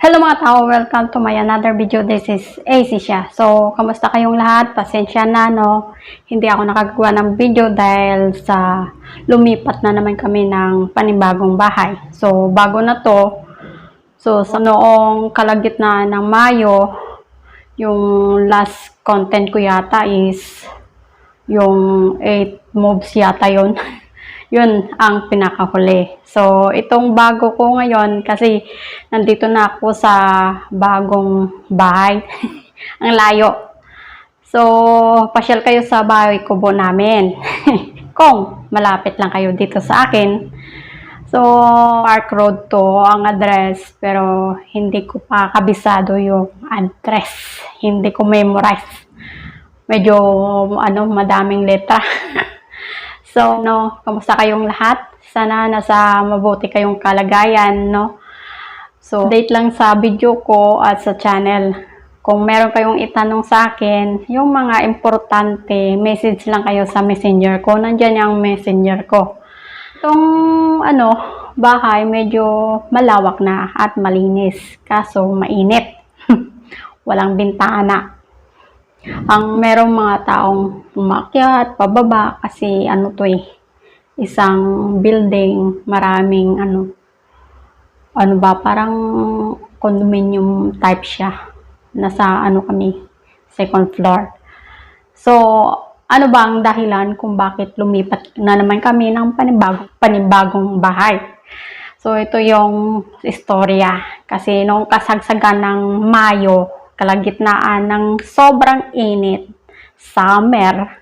Hello mga tao, welcome to my another video. This is AC siya. So, kamusta kayong lahat? Pasensya na, no? Hindi ako nakagawa ng video dahil sa lumipat na naman kami ng panibagong bahay. So, bago na to, so sa noong kalagitnaan ng Mayo, yung last content ko yata is yung 8 moves yata yon yun ang pinakahuli. So, itong bago ko ngayon, kasi nandito na ako sa bagong bahay. ang layo. So, pasyal kayo sa bahay kubo namin. Kung malapit lang kayo dito sa akin. So, Park Road to ang address, pero hindi ko pa kabisado yung address. Hindi ko memorize. Medyo, ano, madaming letra. So, no, kamusta kayong lahat? Sana nasa mabuti kayong kalagayan, no? So, update lang sa video ko at sa channel. Kung meron kayong itanong sa akin, yung mga importante, message lang kayo sa messenger ko. Nandyan yung messenger ko. Itong, ano, bahay medyo malawak na at malinis. Kaso, mainit. Walang bintana ang merong mga taong umakyat, pababa, kasi ano to eh, isang building, maraming ano, ano ba, parang condominium type siya. Nasa ano kami, second floor. So, ano ba ang dahilan kung bakit lumipat na naman kami ng panibagong, panibagong bahay? So, ito yung istorya. Kasi nung kasagsagan ng Mayo, kalagitnaan ng sobrang init, summer,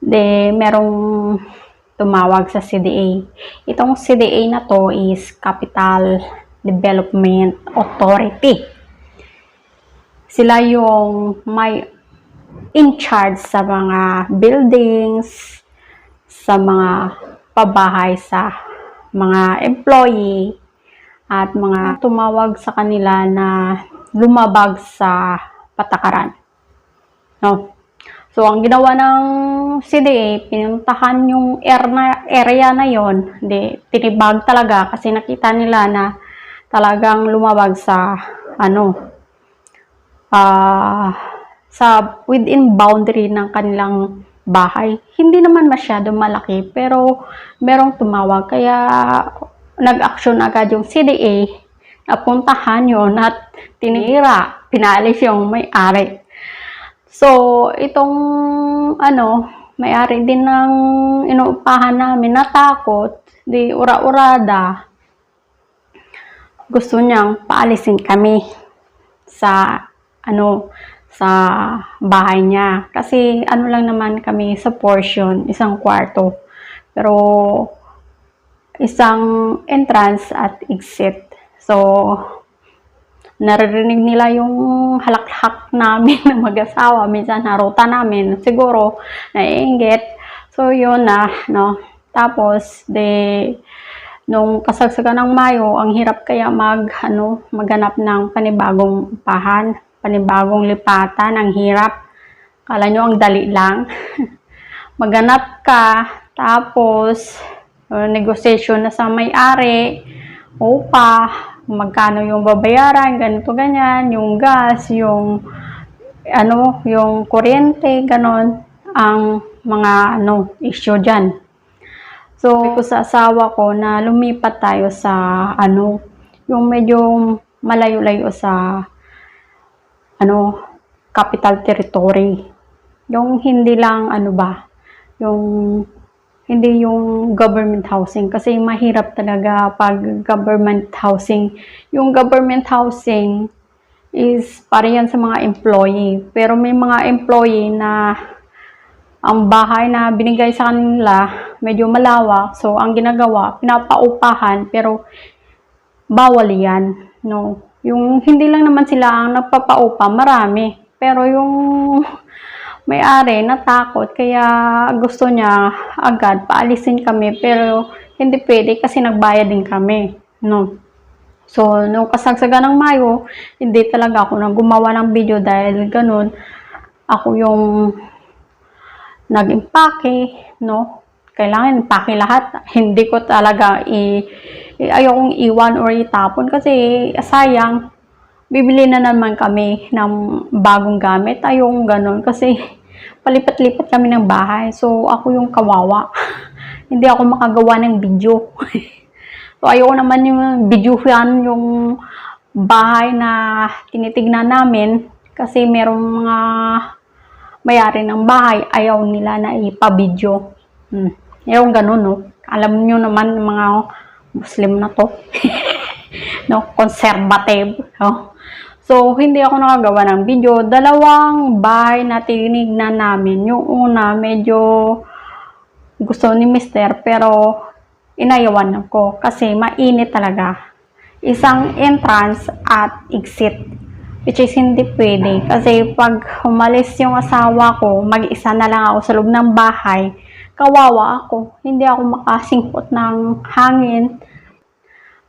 de merong tumawag sa CDA. Itong CDA na to is Capital Development Authority. Sila yung may in charge sa mga buildings, sa mga pabahay sa mga employee, at mga tumawag sa kanila na lumabag sa patakaran. No? So, ang ginawa ng CDA, pinuntahan yung na, area na yon, di, tinibag talaga kasi nakita nila na talagang lumabag sa ano, ah, sa within boundary ng kanilang bahay. Hindi naman masyado malaki, pero merong tumawag. Kaya nag-action agad yung CDA, napuntahan yon at tinira, pinalis yung may-ari. So, itong ano, may-ari din ng inuupahan namin, natakot, di ura-urada, gusto niyang paalisin kami sa ano sa bahay niya. Kasi ano lang naman kami sa portion, isang kwarto. Pero isang entrance at exit. So, naririnig nila yung halakhak namin ng mag-asawa. Minsan haruta namin. Siguro, naiingit. So, yun na, no. Tapos, de, nung kasagsagan ng Mayo, ang hirap kaya mag, ano, maghanap ng panibagong upahan, panibagong lipatan, ang hirap. Kala nyo ang dali lang. maghanap ka, tapos, uh, negotiation na sa may-ari, upa, magkano yung babayaran, ganito ganyan, yung gas, yung ano, yung kuryente, ganon, ang mga ano, issue dyan. So, ko sa asawa ko na lumipat tayo sa ano, yung medyo malayo-layo sa ano, capital territory. Yung hindi lang ano ba, yung hindi yung government housing kasi mahirap talaga pag government housing. Yung government housing is para yan sa mga employee. Pero may mga employee na ang bahay na binigay sa kanila medyo malawak. So, ang ginagawa, pinapaupahan pero bawal yan. No? Yung hindi lang naman sila ang nagpapaupa, marami. Pero yung may-ari natakot. Kaya gusto niya agad paalisin kami. Pero hindi pwede kasi nagbayad din kami no? So nung kasagsagan ng Mayo hindi talaga ako nang gumawa ng video dahil ganun. Ako yung nag-impake no? Kailangan impake lahat. Hindi ko talaga i eh, ayokong iwan or itapon kasi sayang. Bibili na naman kami ng bagong gamit. Ayokong ganun kasi palipat-lipat kami ng bahay. So, ako yung kawawa. Hindi ako makagawa ng video. so, ayoko naman yung videohan yung bahay na tinitignan namin kasi merong mga mayari ng bahay, ayaw nila na ipabidyo. Hmm. Yung ganun, no? Alam nyo naman, mga Muslim na to. no? Conservative. No? So, hindi ako nakagawa ng video. Dalawang bahay na tinignan namin. Yung una, medyo gusto ni Mister, pero inayawan ko kasi mainit talaga. Isang entrance at exit which is hindi pwede. Kasi pag umalis yung asawa ko, mag-isa na lang ako sa loob ng bahay, kawawa ako. Hindi ako makasingkot ng hangin.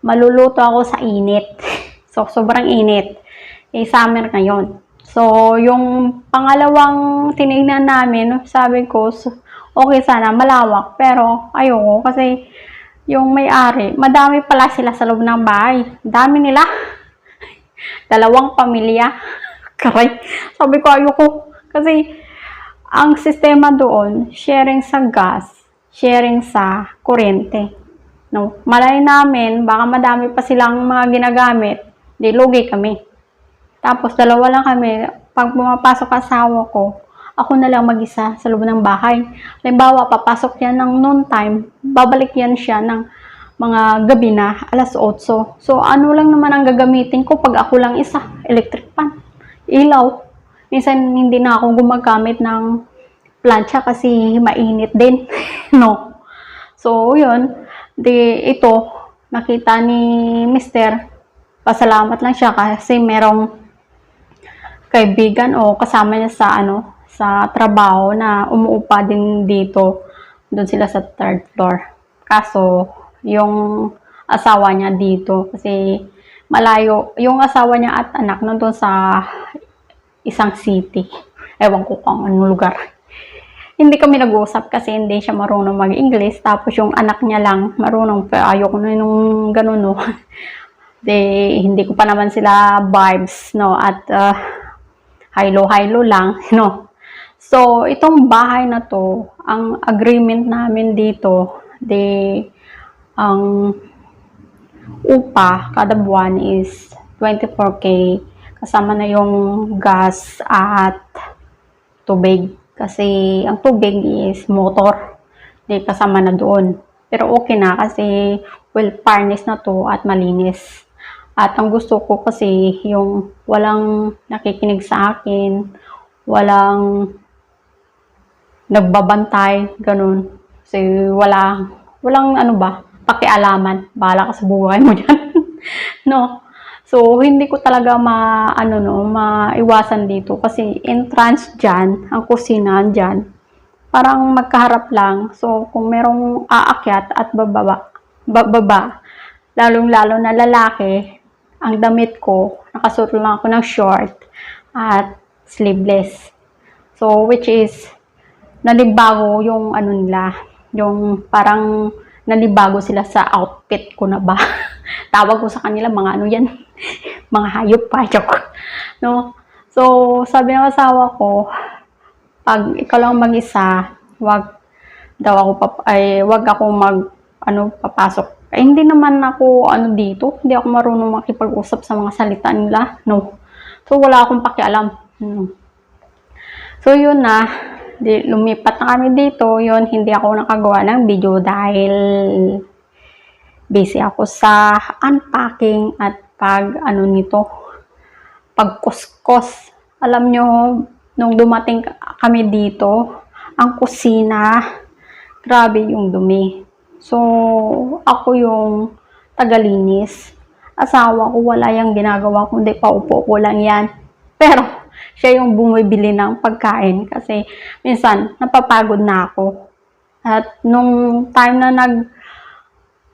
Maluluto ako sa init. So, sobrang init. Eh, summer ngayon. So, yung pangalawang tinignan namin, sabi ko, okay sana, malawak. Pero, ayoko kasi yung may-ari, madami pala sila sa loob ng bahay. Dami nila dalawang pamilya. Karay. Sabi ko, ayoko. Kasi, ang sistema doon, sharing sa gas, sharing sa kuryente. No? Malay namin, baka madami pa silang mga ginagamit, di lugi kami. Tapos, dalawa lang kami. Pag pumapasok asawa ko, ako na lang mag-isa sa loob ng bahay. Halimbawa, papasok yan ng noon time, babalik yan siya ng mga gabi na, alas 8. So, ano lang naman ang gagamitin ko pag ako lang isa? Electric pan. Ilaw. Minsan, hindi na ako gumagamit ng plancha kasi mainit din. no. So, yun. Di, ito, nakita ni Mister, pasalamat lang siya kasi merong kaibigan o kasama niya sa ano, sa trabaho na umuupa din dito. Doon sila sa third floor. Kaso, yung asawa niya dito kasi malayo yung asawa niya at anak nandun sa isang city ewan ko kung anong lugar hindi kami nag-uusap kasi hindi siya marunong mag-English tapos yung anak niya lang marunong ayoko na nung ganun no de hindi ko pa naman sila vibes no? At uh, hilo-hilo lang no? So itong bahay na to ang agreement namin dito de ang upa kada buwan is 24k kasama na yung gas at tubig. Kasi ang tubig is motor. Di kasama na doon. Pero okay na kasi well furnace na to at malinis at ang gusto ko kasi yung walang nakikinig sa akin walang nagbabantay ganun kasi wala walang ano ba pakialaman. Bahala ka sa buhay mo dyan. no? So, hindi ko talaga ma, ano no, maiwasan dito kasi entrance dyan, ang kusina dyan, parang magkaharap lang. So, kung merong aakyat at bababa, bababa, lalong-lalo na lalaki, ang damit ko, nakasuot lang ako ng short at sleeveless. So, which is, nalibago yung ano nila, yung parang nanibago sila sa outfit ko na ba. Tawag ko sa kanila, mga ano yan, mga hayop pa, joke. No? So, sabi ng asawa ko, pag ikaw lang mag-isa, wag daw ako pap ay wag ako mag ano papasok. Eh, hindi naman ako ano dito, hindi ako marunong makipag-usap sa mga salita nila. No. So wala akong pakialam. No. So yun na, di, lumipat na kami dito, yon hindi ako nakagawa ng video dahil busy ako sa unpacking at pag ano nito, pagkuskos. Alam nyo, nung dumating kami dito, ang kusina, grabe yung dumi. So, ako yung tagalinis. Asawa ko, wala yung ginagawa, kundi paupo ko lang yan. Pero, siya yung bumibili ng pagkain kasi minsan napapagod na ako. At nung time na nag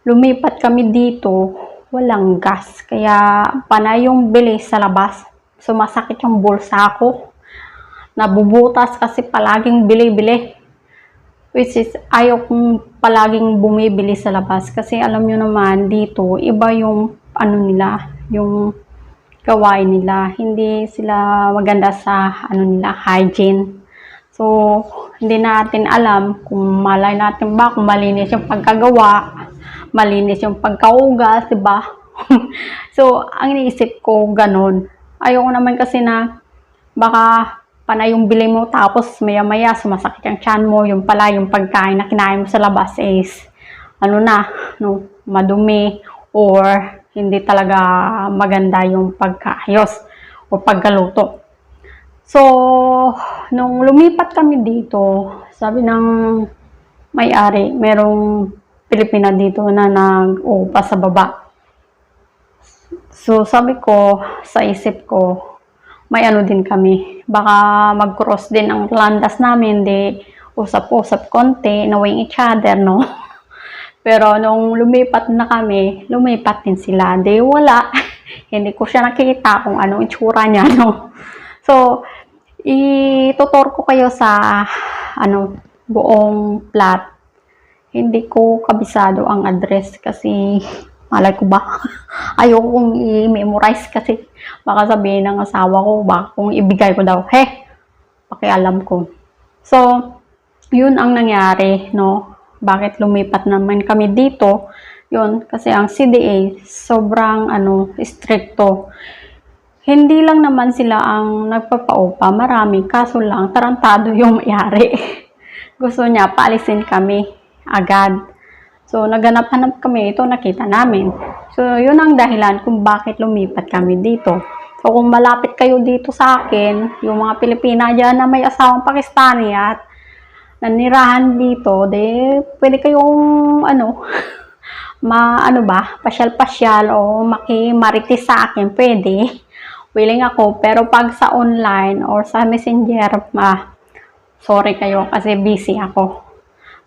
lumipat kami dito, walang gas. Kaya panay yung bilis sa labas. Sumasakit yung bulsa ko. Nabubutas kasi palaging bili-bili. Which is, ayaw kong palaging bumibili sa labas. Kasi alam nyo naman, dito, iba yung, ano nila, yung gawain nila. Hindi sila maganda sa, ano nila, hygiene. So, hindi natin alam kung malay natin ba kung malinis yung pagkagawa, malinis yung pagkaugas, di ba? so, ang iniisip ko, ganun. Ayoko naman kasi na baka panay yung bili mo tapos maya-maya sumasakit yung tiyan mo, yung pala yung pagkain na kinain mo sa labas is ano na, no, madumi or hindi talaga maganda yung pagkaayos o pagkaluto. So, nung lumipat kami dito, sabi ng may-ari, merong Pilipina dito na nag-upa sa baba. So, sabi ko, sa isip ko, may ano din kami. Baka mag-cross din ang landas namin, di usap-usap konti, knowing each other, no? Pero nung lumipat na kami, lumipat din sila. Di wala. Hindi ko siya nakita kung anong itsura niya, no? So, itutor ko kayo sa ano, buong plot. Hindi ko kabisado ang address kasi malay ko ba? Ayoko kong i-memorize kasi baka sabihin ng asawa ko, baka kung ibigay ko daw, he, pakialam ko. So, yun ang nangyari, no? Bakit lumipat naman kami dito? Yun, kasi ang CDA, sobrang, ano, stricto. Hindi lang naman sila ang nagpapaupa, marami, kaso lang, tarantado yung mayari. Gusto niya, paalisin kami agad. So, naganap-hanap kami, ito nakita namin. So, yun ang dahilan kung bakit lumipat kami dito. So, kung malapit kayo dito sa akin, yung mga Pilipina dyan na may asawang Pakistani at nanirahan dito, de, pwede kayong, ano, ma, ano ba, pasyal-pasyal o makimaritis sa akin, pwede. Willing ako, pero pag sa online or sa messenger, ma, sorry kayo kasi busy ako.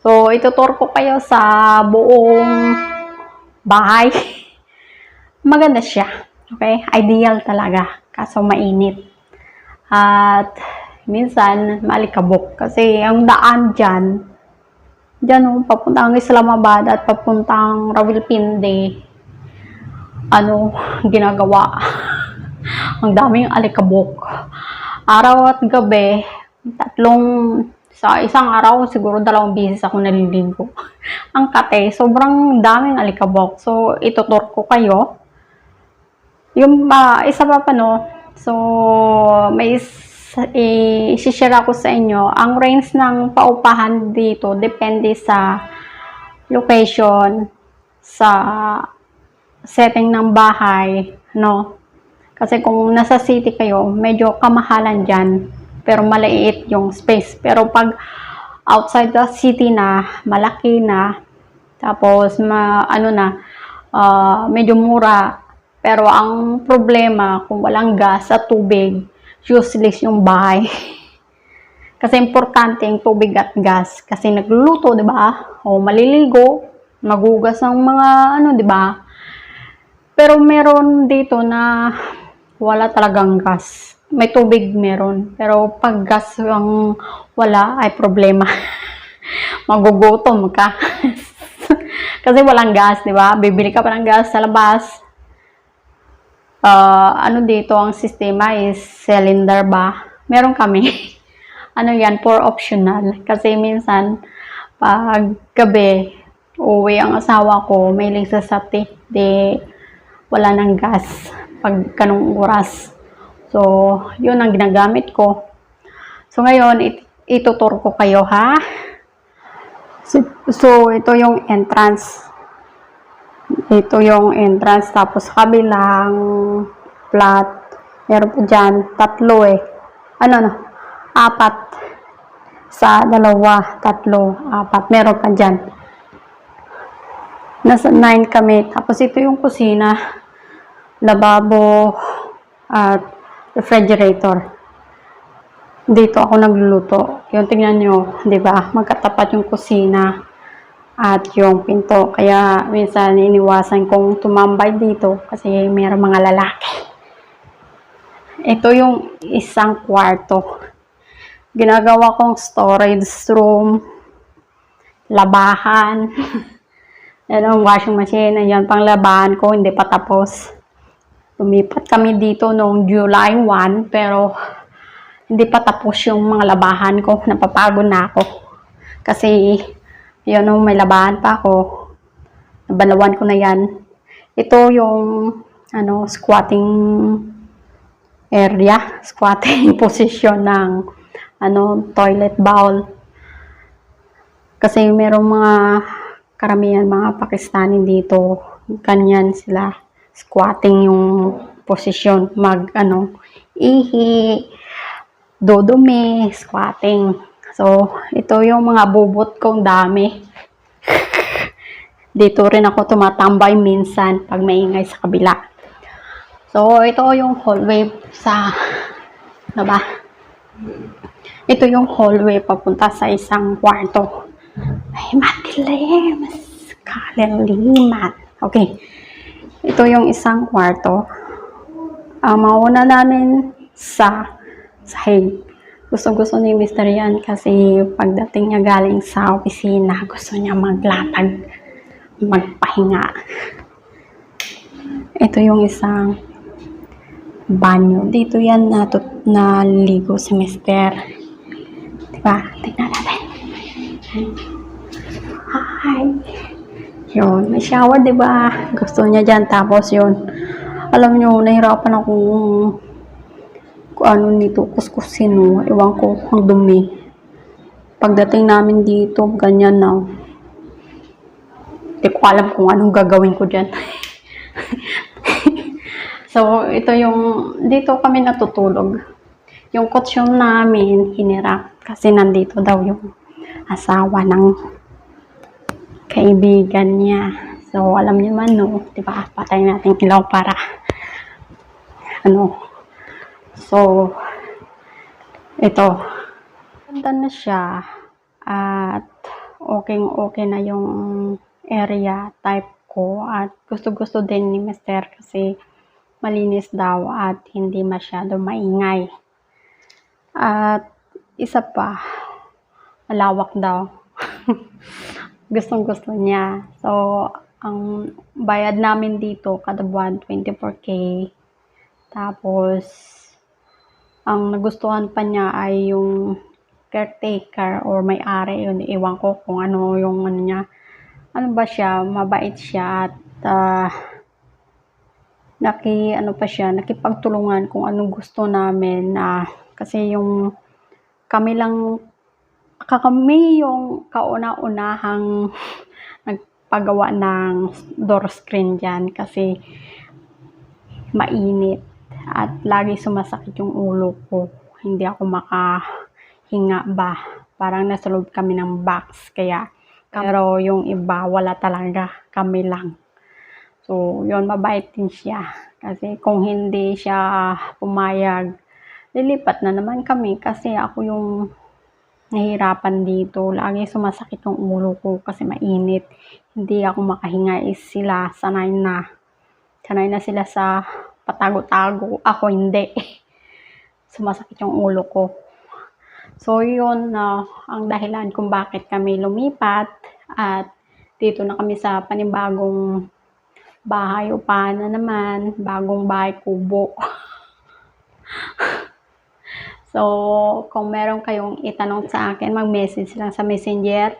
So, itutur ko kayo sa buong bahay. Maganda siya. Okay? Ideal talaga. Kaso mainit. At minsan, malikabok. Kasi ang daan dyan, dyan oh, papuntang Islamabad at papuntang Rawalpindi, ano, ginagawa. ang daming alikabok. Araw at gabi, tatlong sa isang araw, siguro dalawang beses ako naliligo. Ang kate, sobrang daming alikabok. So, itutur ko kayo. Yung uh, isa pa pa no, so, may i-share ako sa inyo. Ang range ng paupahan dito, depende sa location, sa setting ng bahay, no? Kasi kung nasa city kayo, medyo kamahalan dyan pero maliit yung space. Pero pag outside the city na, malaki na, tapos ma, ano na, uh, medyo mura. Pero ang problema, kung walang gas at tubig, useless yung bahay. Kasi importante yung tubig at gas. Kasi nagluluto, di ba? O maliligo, magugas ng mga ano, di ba? Pero meron dito na wala talagang gas may tubig meron. Pero pag gas ang wala, ay problema. Magugutom ka. Kasi walang gas, di ba? Bibili ka pa ng gas sa labas. Uh, ano dito, ang sistema is cylinder ba? Meron kami. ano yan, for optional. Kasi minsan, pag gabi, uwi ang asawa ko, may sa sati, di wala ng gas pag kanong oras. So, yun ang ginagamit ko. So, ngayon, it, itutur ko kayo, ha? So, so, ito yung entrance. Ito yung entrance. Tapos, kabilang flat. Meron po dyan, tatlo eh. Ano, no? Apat. Sa dalawa, tatlo, apat. Meron pa dyan. Nasa nine kami. Tapos, ito yung kusina. Lababo. At refrigerator. Dito ako nagluluto. Yung tingnan nyo, di ba? Magkatapat yung kusina at yung pinto. Kaya minsan iniwasan kong tumambay dito kasi mayroong mga lalaki. Ito yung isang kwarto. Ginagawa kong storage room. labahan. Yan ang washing machine. Ayan pang labahan ko, hindi pa tapos. Lumipat kami dito noong July 1, pero hindi pa tapos yung mga labahan ko. Napapagod na ako. Kasi, yun nung may labahan pa ako. Nabalawan ko na yan. Ito yung, ano, squatting area, squatting position ng, ano, toilet bowl. Kasi merong mga karamihan mga Pakistani dito, ganyan sila, squatting yung posisyon, mag, ano, ihi, dodumi, squatting. So, ito yung mga bubot kong dami. Dito rin ako tumatambay minsan pag maingay sa kabila. So, ito yung hallway sa, ano ba? Ito yung hallway papunta sa isang kwarto. Ay, madilim. Kaliliman. Okay. Ito yung isang kwarto. Ang mauna namin sa sahig. Gusto-gusto ni Mr. yan kasi pagdating niya galing sa opisina, gusto niya maglatag, magpahinga. Ito yung isang banyo. Dito yan natut naligo si Mr. Diba? Tingnan natin. Hi! Yun, may shower, di ba? Gusto niya dyan. Tapos yun, alam nyo, nahirapan akong kung ano nito, kuskusin, no. Ewan ko, ang dumi. Pagdating namin dito, ganyan na. Hindi ko alam kung anong gagawin ko dyan. so, ito yung, dito kami natutulog. Yung kutsyon namin, hinirap. Kasi nandito daw yung asawa ng kaibigan niya. So, alam niyo man, no? Di ba? Patay natin ilaw para, ano, So, ito. Ganda na siya. At okay okay na yung area type ko. At gusto-gusto din ni Mr. kasi malinis daw at hindi masyado maingay. At isa pa, malawak daw. Gustong-gusto niya. So, ang bayad namin dito kada buwan 24k. Tapos, ang nagustuhan pa niya ay yung caretaker or may-ari yun. Iwan ko kung ano yung ano niya. Ano ba siya? Mabait siya at ah, naki ano pa siya, nakipagtulungan kung anong gusto namin na kasi yung kami lang kami yung kauna-unahang nagpagawa ng door screen dyan kasi mainit at lagi sumasakit yung ulo ko. Hindi ako makahinga ba. Parang nasa loob kami ng box. Kaya, pero yung iba, wala talaga. Kami lang. So, yun, mabait din siya. Kasi kung hindi siya pumayag, lilipat na naman kami kasi ako yung nahihirapan dito. Lagi sumasakit yung ulo ko kasi mainit. Hindi ako makahinga is sila sanay na. Sanay na sila sa patago-tago. Ako hindi. Sumasakit yung ulo ko. So, yun na ang dahilan kung bakit kami lumipat at dito na kami sa panibagong bahay upahan na naman, bagong bahay kubo. so, kung meron kayong itanong sa akin, mag-message lang sa messenger.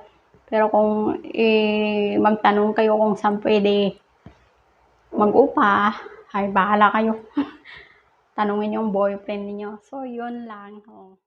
Pero kung eh, magtanong kayo kung saan pwede mag-upa, ay bahala kayo. Tanungin yung boyfriend niyo. So, yun lang. Oh.